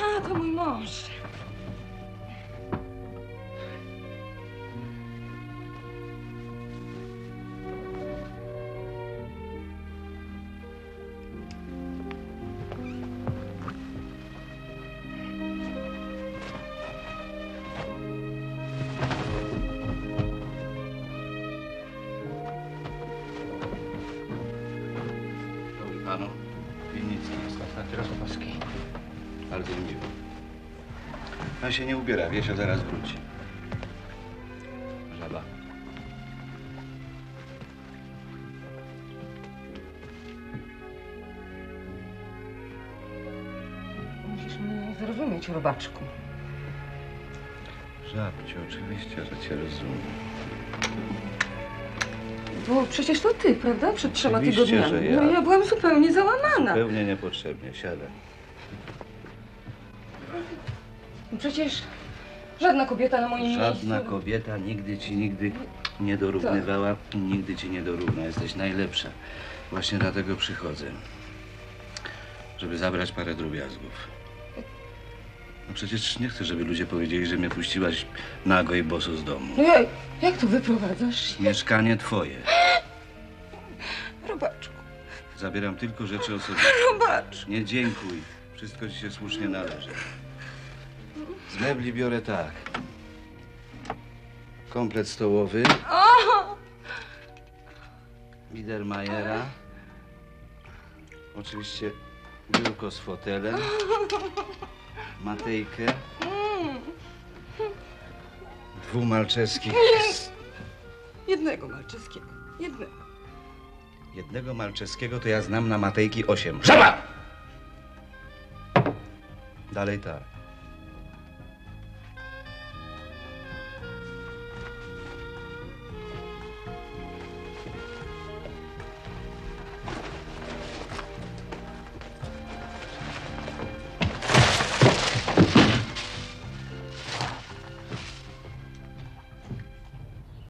Może. Dobry panu. Winnicki. Konstanty Rosopowski. Bardzo mi miło. Pan się nie ubiera, Wiesio zaraz wróci. Żaba. Musisz mnie zrozumieć, robaczku. Żabciu, oczywiście, że cię rozumiem. Bo przecież to ty, prawda? Przed trzema Oczywiście, tygodniami. że ja. No ja byłam zupełnie załamana. Zupełnie niepotrzebnie, siadaj. Przecież żadna kobieta na moim Żadna miejscu... kobieta nigdy ci nigdy nie dorównywała i nigdy ci nie dorówna. Jesteś najlepsza. Właśnie dlatego przychodzę. Żeby zabrać parę drobiazgów. No przecież nie chcę, żeby ludzie powiedzieli, że mnie puściłaś nago i boso z domu. No ja, jak to wyprowadzasz? Mieszkanie twoje. Robaczku, Zabieram tylko rzeczy osobiste. robaczku. Nie dziękuj. Wszystko ci się słusznie należy. Z mebli biorę tak. Komplet stołowy. Biedermajera. Oczywiście biurko z fotelem. Matejkę. Dwóch malczeskich. Jednego malczyskiego. Jednego. Jednego malczeskiego to ja znam na Matejki osiem. Żaba! Dalej tak.